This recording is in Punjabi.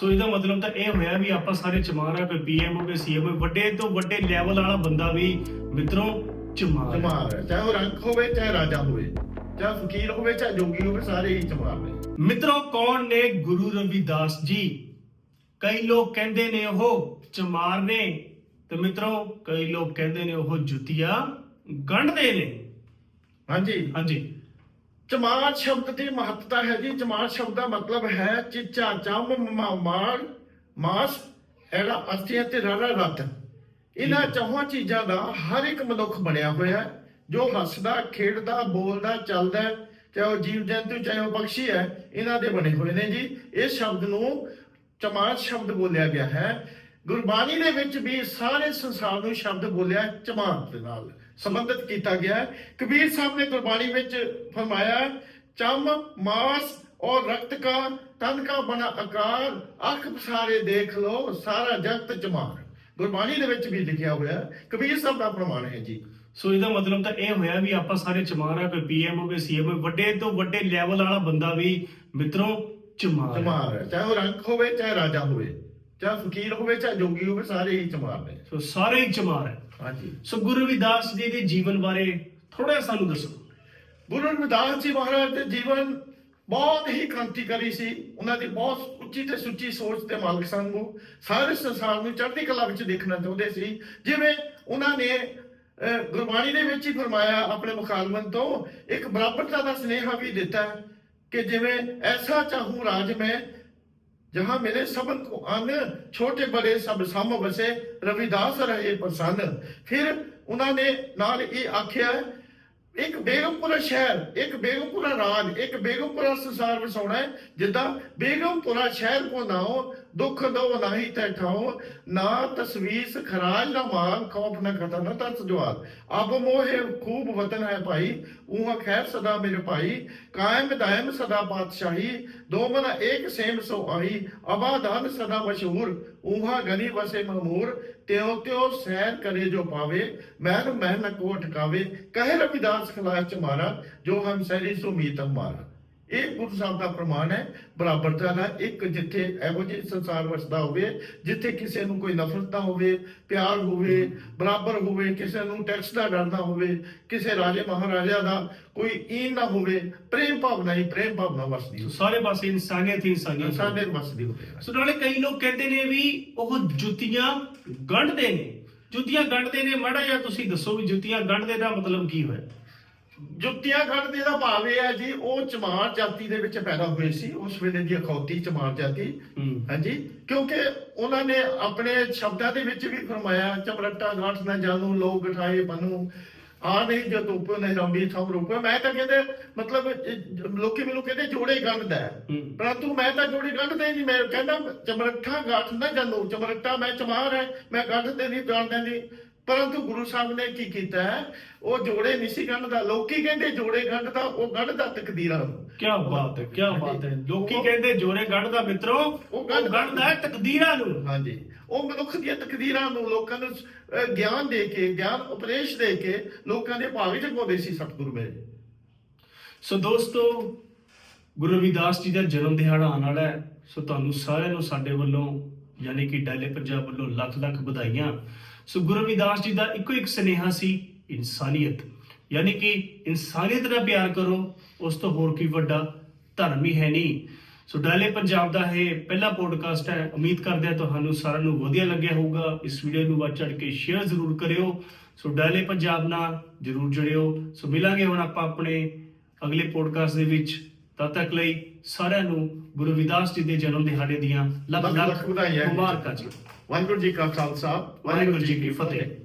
ਸੋ ਇਹਦਾ ਮਤਲਬ ਤਾਂ ਇਹ ਹੋਇਆ ਵੀ ਆਪਾਂ ਸਾਰੇ ਚਮਾਰ ਆ ਕੋਈ ਪੀਐਮ ਹੋਵੇ ਸੀਐਮ ਹੋਵੇ ਵੱਡੇ ਤੋਂ ਵੱਡੇ ਲੈਵਲ ਵਾਲਾ ਬੰਦਾ ਵੀ ਮਿੱਤਰੋ ਚਮਾਰ ਹੈ। ਚਾਹੇ ਉਹ ਰੰਗ ਹੋਵੇ ਚਾਹੇ ਰਾਜਾ ਹੋਵੇ ਚਾਹੇ ਫਕੀਰ ਹੋਵੇ ਚਾਹੇ ਜੋਗੀ ਹੋਵੇ ਸਾਰੇ ਹੀ ਚਮਾਰ ਨੇ। ਮਿੱਤਰੋ ਕੌਣ ਨੇ? ਗੁਰੂ ਰਵਿਦਾਸ ਜੀ। ਕਈ ਲੋਕ ਕਹਿੰਦੇ ਨੇ ਉਹ ਚਮਾਰ ਨੇ। ਤੇ ਮਿੱਤਰੋ ਕਈ ਲੋਕ ਕਹਿੰਦੇ ਨੇ ਉਹ ਜੁੱਤੀਆਂ ਗੰਢਦੇ ਨੇ। ਹਾਂਜੀ। ਹਾਂਜੀ। ਚਮਾਰ ਸ਼ਬਦ ਦੀ ਮਹੱਤਤਾ ਹੈ ਜੀ। ਚਮਾਰ ਸ਼ਬਦ ਦਾ ਮਤਲਬ ਹੈ ਚਿੱਚਾ ਚਮ ਮ- ਮਾਰ ਮਾਸ ਐੜਾ ਅਸਥੀਆਂ ਤੇ ਰੜਾ ਰੱਤ ਇਹਨਾਂ ਚੌਹਾਂ ਚੀਜ਼ਾਂ ਦਾ ਹਰ ਇੱਕ ਮਨੁੱਖ ਬਣਿਆ ਹੋਇਆ ਹੈ ਜੋ ਹੱਸਦਾ ਖੇਡਦਾ ਬੋਲਦਾ ਚੱਲਦਾ ਚਾਹੇ ਉਹ ਜੀਵ ਜੰਤੂ ਚਾਹੇ ਉਹ ਪੰਛੀ ਹੈ ਇਹਨਾਂ ਦੇ ਬਣੇ ਹੋਏ ਨੇ ਜੀ। ਇਸ ਸ਼ਬਦ ਨੂੰ ਚਮਾਰ ਸ਼ਬਦ ਬੋਲਿਆ ਗਿਆ ਹੈ। ਗੁਰਬਾਣੀ ਦੇ ਵਿੱਚ ਵੀ ਸਾਰੇ ਸੰਸਾਰ ਨੂੰ ਸ਼ਬਦ ਬੋਲਿਆ ਹੈ ਚਮਾਰ ਦੇ ਨਾਲ ਸੰਬੰਧਿਤ ਕੀਤਾ ਗਿਆ ਕਬੀਰ ਸਾਹਿਬ ਨੇ ਗੁਰਬਾਣੀ ਵਿੱਚ ਫਰਮਾਇਆ ਚਮ ਮਾਸ ਔਰ ਰਕਤ ਕਾ ਤਨ ਕਾ ਬਣਾ ਆਕਾਰ ਅੱਖ ਪਸਾਰੇ ਦੇਖ ਲੋ ਸਾਰਾ ਜਗਤ ਚਮਾਰ। ਗੁਰਬਾਣੀ ਦੇ ਵਿੱਚ ਵੀ ਲਿਖਿਆ ਹੋਇਆ। ਕਬੀਰ ਸਾਹਿਬ ਦਾ ਪ੍ਰਮਾਣ ਹੈ ਜੀ। ਸੋ ਇਹਦਾ ਮਤਲਬ ਤਾਂ ਇਹ ਹੋਇਆ ਵੀ ਆਪਾਂ ਸਾਰੇ ਚਮਾਰ ਆ ਕੋਈ ਪੀਐਮ ਹੋਵੇ ਸੀਐਮ ਹੋਵੇ ਵੱਡੇ ਤੋਂ ਵੱਡੇ ਲੈਵਲ ਵਾਲਾ ਬੰਦਾ ਵੀ ਮਿੱਤਰੋ ਚਮਾਰ। ਚਮਾਰ ਚਾਹੇ ਉਹ ਰੰਗ ਹੋਵੇ ਚਾਹੇ ਰਾਜਾ ਹੋਵੇ। ਚਾਹੇ ਫਕੀਰ ਹੋਵੇ ਚਾਹੇ ਜੋਗੀ ਹੋਵੇ ਸਾਰੇ ਹੀ ਚਮਾਰ ਨੇ। ਸੋ ਸਾਰੇ ਹੀ ਚਮਾਰ ਹੈ। ਹਾਂਜੀ। ਸੋ ਗੁਰੂ ਰਵਿਦਾਸ ਜੀ ਦੇ ਜੀਵਨ ਬਾਰੇ ਥੋੜਾ ਸਾਨੂੰ ਦੱਸੋ। ਗੁਰੂ ਰਵਿਦਾਸ ਜੀ ਮਹਾਰਾਜ ਦੇ ਜੀਵਨ ਬਹੁਤ ਹੀ ਕ੍ਰਾਂਤੀਕਾਰੀ ਸੀ। ਉਹਨਾਂ ਦੀ ਬਹੁਤ ਉੱਚੀ ਤੇ ਸੁੱਚੀ ਸੋਚ ਤੇ ਮਾਲਕ ਸਨ ਉਹ ਸਾਰੇ ਸੰਸਾਰ ਨੂੰ ਚੜ੍ਹਦੀ ਕਲਾ ਵਿੱਚ ਦੇਖਣਾ ਚਾਹੁੰਦੇ ਸੀ। ਜਿਵੇਂ ਉਹਨਾਂ ਨੇ ਗੁਰਬਾਣੀ ਦੇ ਵਿੱਚ ਹੀ ਫਰਮਾਇਆ ਆਪਣੇ ਮੁਖਾਲਮਨ ਤੋਂ ਇੱਕ ਬਰਾਬਰਤਾ ਦਾ ਸਨੇਹਾ ਵੀ ਦਿੱਤਾ ਕਿ ਜਿਵੇਂ ਐਸਾ ਚਾਹੂੰ ਰਾਜ ਮੈਂ ਜਹਾਂ ਮੇਰੇ ਸਬਨ ਕੋ ਅਨ ਛੋਟੇ ਬੜੇ ਸਭ ਸਮ ਵਸੇ, ਰਵਿਦਾਸ ਰਹੇ ਪ੍ਰਸੰਨ। ਫਿਰ ਉਹਨਾਂ ਨੇ ਨਾਲ ਇਹ ਆਖਿਆ, ਇੱਕ ਬੇਗਮਪੁਰਾ ਸ਼ਹਿਰ, ਇੱਕ ਬੇਗਮਪੁਰਾ ਰਾਜ, ਇੱਕ ਬੇਗਮਪੁਰਾ ਸੰਸਾਰ ਵਸਾਉਣਾ ਹੈ, ਜਿੱਦਾਂ ਬੇਗਮਪੁਰਾ ਸ਼ਹਿਰ ਕੋ ਨਾਓ ਦੁੱਖ ਦੋ ਨਾਹੀ ਤੈ ਠਾਓ ਨਾ ਤਸਵੀਸ ਖਰਾਜ ਨਾ ਮਾਲ ਖੌਫ ਨਾ ਖਤਰ ਨਾ ਤਰਸ ਜਵਾਲ ਅਬ ਮੋਹਿ ਖੂਬ ਵਤਨ ਹੈ ਭਾਈ ਉਹਾਂ ਖੈਰ ਸਦਾ ਮੇਰੇ ਭਾਈ। ਕਾਇਮ ਦਾਇਮ ਸਦਾ ਪਾਤਸ਼ਾਹੀ, ਦੋ ਮਨ ਏਕ ਸੇਮ ਸੋ ਆਈ ਅਬਾਦਾਨ ਸਦਾ ਮਸ਼ਹੂਰ ਉਹਾਂ ਗਨੀ ਵਸੇ ਮਹਮੂਰ ਤਿਉ ਤਿਉ ਸਹਿਰ ਕਰੇ ਜੋ ਪਾਵੇ ਮਹਿਨ ਮਹਿਨ ਕੋ ਠਕਾਵੇ। ਕਹੇ ਰਵਿਦਾਸ ਖਲਾਸ ਚ ਮਾਰਾ ਜੋ ਹਮ ਸਹਿਰੀ ਸੋ ਹਮਾਰਾ ਇਹ ਗੁਰੂ ਸਾਹਿਬ ਦਾ ਪ੍ਰਮਾਣ ਹੈ ਬਰਾਬਰਤਾ ਦਾ ਇੱਕ ਜਿੱਥੇ ਇਹੋ ਜਿਹੇ ਸੰਸਾਰ ਵਸਦਾ ਹੋਵੇ ਜਿੱਥੇ ਕਿਸੇ ਨੂੰ ਕੋਈ ਨਫ਼ਰਤ ਨਾ ਹੋਵੇ ਪਿਆਰ ਹੋਵੇ ਬਰਾਬਰ ਹੋਵੇ ਕਿਸੇ ਨੂੰ ਟੈਕਸ ਦਾ ਡਰ ਨਾ ਹੋਵੇ ਕਿਸੇ ਰਾਜੇ ਮਹਾਰਾਜਾ ਦਾ ਕੋਈ ਈਨ ਨਾ ਹੋਵੇ ਪ੍ਰੇਮ ਭਾਵਨਾ ਹੀ ਪ੍ਰੇਮ ਭਾਵਨਾ ਵਸਦੀ ਹੋਵੇ। ਸਾਰੇ ਪਾਸੇ ਇਨਸਾਨੀਅਤ ਹੀ ਇਨਸਾਨੀਅਤ ਇਨਸਾਨੇ ਵਸਦੀ ਹੋਵੇ। ਸੋ ਨਾਲੇ ਕਈ ਲੋਕ ਕਹਿੰਦੇ ਨੇ ਵੀ ਉਹ ਜੁੱਤੀਆਂ ਗੰਢਦੇ ਨੇ। ਜੁੱਤੀਆਂ ਗੰਢਦੇ ਨੇ ਮਾੜਾ ਜਿਹਾ ਤੁਸੀਂ ਦੱਸੋ ਵੀ ਜੁੱਤੀਆਂ ਗੰਢਦੇ ਦਾ ਮਤਲਬ ਕੀ ਹੋਇਆ? ਜੁੱਤੀਆਂ ਕੱਢਦੇ ਦਾ ਭਾਵ ਇਹ ਹੈ ਜੀ ਉਹ ਚਮਾਰ ਜਾਤੀ ਦੇ ਵਿੱਚ ਪੈਦਾ ਹੋਏ ਸੀ। ਉਸ ਵੇਲੇ ਦੀ ਅਖੌਤੀ ਚਮਾਰ ਜਾਤੀ। ਹਾਂਜੀ? ਕਿਉਂਕਿ ਉਹਨਾਂ ਨੇ ਆਪਣੇ ਸ਼ਬਦਾਂ ਦੇ ਵਿੱਚ ਵੀ ਫਰਮਾਇਆ ਚਮਰਟਾ ਗਾਂਠ ਨਾ ਜਾਣੂ ਲੋਕ ਉਠਾਏ ਬਨੂ ਆ ਨਹੀਂ ਜੋ ਤੁਪ ਨਹੀਂ ਰੰਬੀ ਥਮ ਰੂਪ ਮੈਂ ਤਾਂ ਕਹਿੰਦੇ ਮਤਲਬ ਲੋਕੀ ਮੈਨੂੰ ਕਹਿੰਦੇ ਜੋੜੇ ਗੰਢਦਾ ਪਰੰਤੂ ਮੈਂ ਤਾਂ ਜੋੜੇ ਗੰਢਦਾ ਹੀ ਨਹੀਂ। ਮੈਂ ਕਹਿੰਦਾ ਚਮਰਟਾ ਗਾਂਠ ਨਾ ਜਾਣੂ। ਚਮਰਟਾ ਮੈਂ ਚਮਾਰ ਹੈ ਮੈਂ ਗੰਢਦੇ ਨਹੀਂ ਜਾਣਦਾ ਨਹੀਂ ਪਰੰਤੂ ਗੁਰੂ ਸਾਹਿਬ ਨੇ ਕੀ ਕੀਤਾ ਉਹ ਜੋੜੇ ਨਹੀਂ ਸੀ ਗੰਢਦਾ ਲੋਕੀ ਕਹਿੰਦੇ ਜੋੜੇ ਗੰਢਦਾ ਉਹ ਗੰਢਦਾ ਤਕਦੀਰਾਂ ਕੀ ਬਾਤ ਹੈ ਕੀ ਬਾਤ ਹੈ। ਲੋਕੀ ਕਹਿੰਦੇ ਜੋਰੇ ਗੰਢਦਾ ਮਿੱਤਰੋ ਉਹ ਗੰਢਦਾ ਤਕਦੀਰਾਂ ਨੂੰ। ਹਾਂਜੀ। ਉਹ ਮਨੁੱਖ ਦੀਆਂ ਤਕਦੀਰਾਂ ਨੂੰ ਲੋਕਾਂ ਨੂੰ ਗਿਆਨ ਦੇ ਕੇ ਗਿਆਨ ਉਪਦੇਸ਼ ਦੇ ਕੇ ਲੋਕਾਂ ਦੇ ਭਾਵ ਜਗਾਉਂਦੇ ਸੀ ਸਤਿਗੁਰੂ ਮੇਰੇ। ਸੋ ਦੋਸਤੋ ਗੁਰੂ ਰਵਿਦਾਸ ਜੀ ਦਾ ਜਨਮ ਦਿਹਾੜਾ ਆਉਣ ਵਾਲਾ ਹੈ। ਸੋ ਤੁਹਾਨੂੰ ਸਾਰਿਆਂ ਨੂੰ ਸਾਡੇ ਵੱਲੋਂ ਯਾਨੀ ਕਿ ਡਾਲੇ ਪੰਜਾਬ ਵੱਲੋਂ ਲੱਖ ਲੱਖ ਵਧਾਈਆਂ। ਸੋ ਗੁਰੂ ਰਵਿਦਾਸ ਜੀ ਦਾ ਇੱਕੋ ਇੱਕ ਸੁਨੇਹਾ ਸੀ, ਇਨਸਾਨੀਅਤ। ਯਾਨੀ ਕਿ ਇਨਸਾਨੀਅਤ ਨਾਲ ਪਿਆਰ ਕਰੋ, ਉਸ ਤੋਂ ਹੋਰ ਕੀ ਵੱਡਾ ਧਰਮ ਹੀ ਹੈ ਨਹੀਂ। ਸੋ ਡਾਲੇ ਪੰਜਾਬ ਦਾ ਇਹ ਪਹਿਲਾ ਪੋਡਕਾਸਟ ਹੈ। ਉਮੀਦ ਕਰਦੇ ਹਾਂ ਤੁਹਾਨੂੰ ਸਾਰਿਆਂ ਨੂੰ ਵਧੀਆ ਲੱਗਿਆ ਹੋਊਗਾ। ਇਸ ਵੀਡੀਓ ਨੂੰ ਵੱਧ ਚੜ ਕੇ ਸ਼ੇਅਰ ਜ਼ਰੂਰ ਕਰਿਓ। ਸੋ ਡਾਲੇ ਪੰਜਾਬ ਨਾਲ ਜ਼ਰੂਰ ਜੁੜਿਓ। ਸੋ ਮਿਲਾਂਗੇ ਹੁਣ ਆਪਾਂ ਆਪਣੇ ਅਗਲੇ ਪੋਡਕਾਸਟ ਦੇ ਵਿੱਚ। ਤਦ ਤੱਕ ਲਈ ਸਾਰਿਆਂ ਨੂੰ ਗੁਰੂ ਰਵਿਦਾਸ ਜੀ ਦੇ ਜਨਮ ਦਿਹਾੜੇ ਦੀਆਂ ਲੱਖ ਲੱਖ। ਮੁਬਾਰਕਾਂ ਜੀ। ਵਾਹਿਗੁਰੂ ਜੀ ਕਾ ਖਾਲਸਾ ਵਾਹਿਗੁਰੂ ਜੀ ਕੀ ਫਤਿਹ।